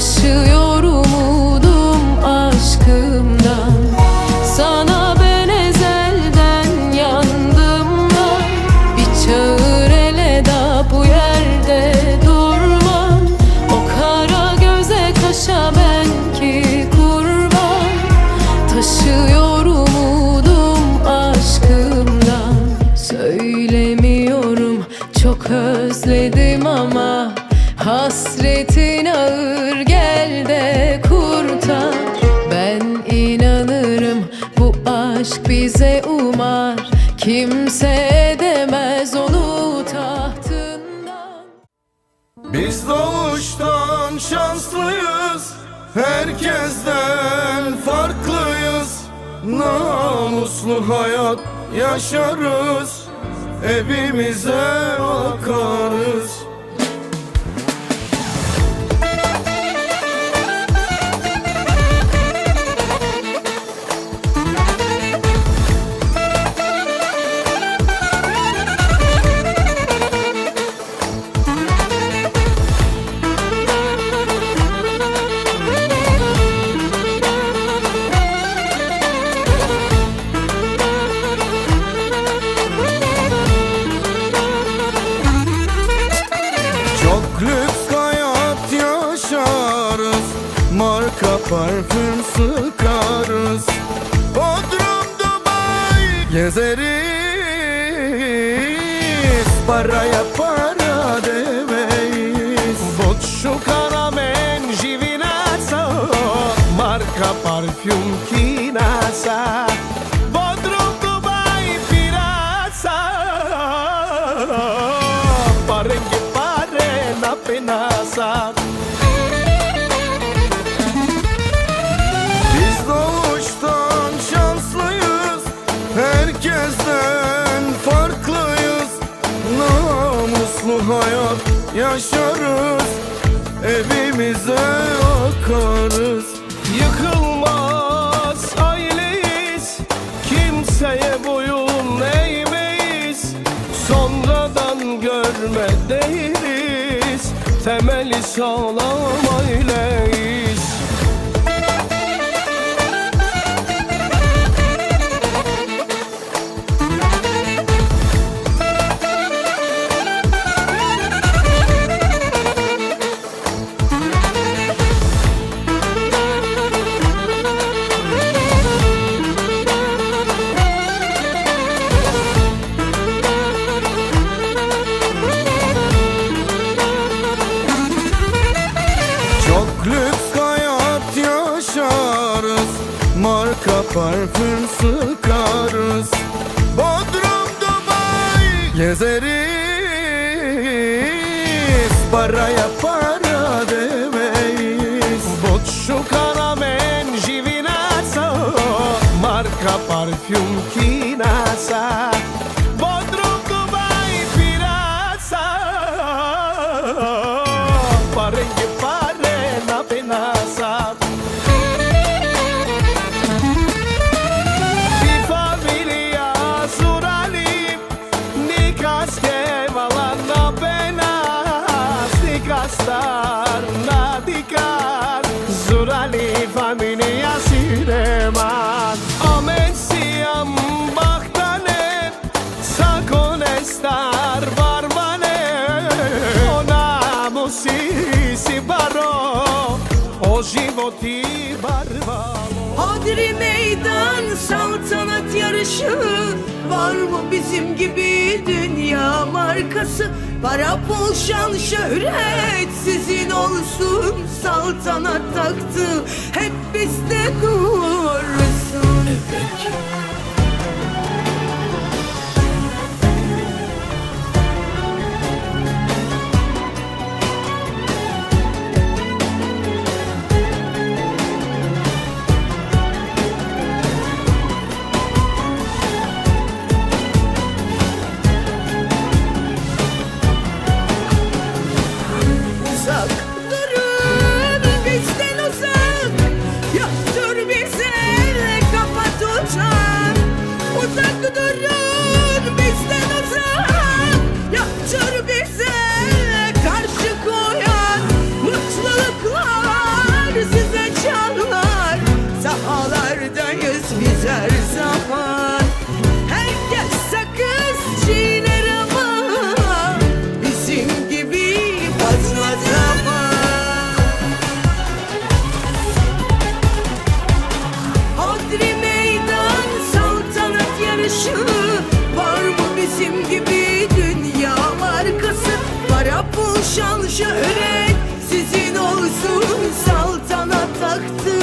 To you Kimse edemez onu tahtından. Biz doğuştan şanslıyız Herkesten farklıyız. Namuslu hayat yaşarız Evimize bakarız parfüm sıkarız. Bodrum Dubai gezeriz. Paraya para demeyiz. Boccio caramen Givinazza Marca parfum Chinasa Bodrum yaşarız Evimize akarız. Yıkılmaz aileyiz Kimseye boyun eğmeyiz. Sonradan görme değiliz Temeli sağlam aileyiz sıkarız. Bodrum Dubai gezeriz. Paraya para demeyiz. Boccio caramen Givinazza Marca parfum Chinasa Bodrum Dubai Pirazza Pare familia sineman Amen siam bahtane Sakon estar barmane Ona musisi baro O. Životi barvalo Hodri meydan saltanat yarışı. Var mı bizim gibi dünya markası Para pul şan şöhret sizin olsun. Saltanat taktı hep bizde dursun Uzak bıraktı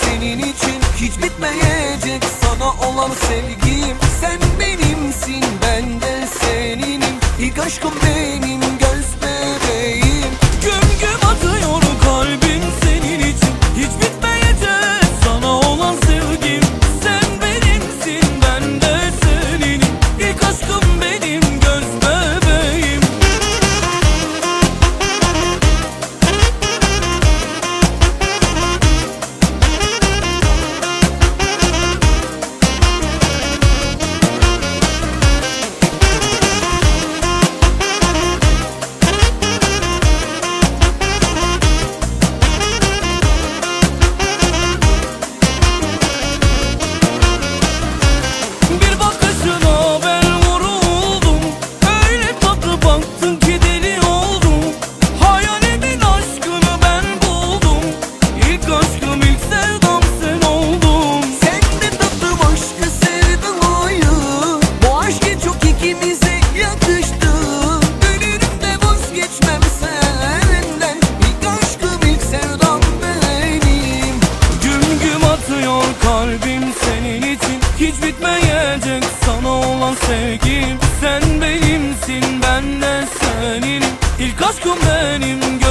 senin için Hiç bitmeyecek. Sana olan sevgim Sen benimsin ben de seninim. İlk aşkım benim Sensin ben senin. İlk aşkım benim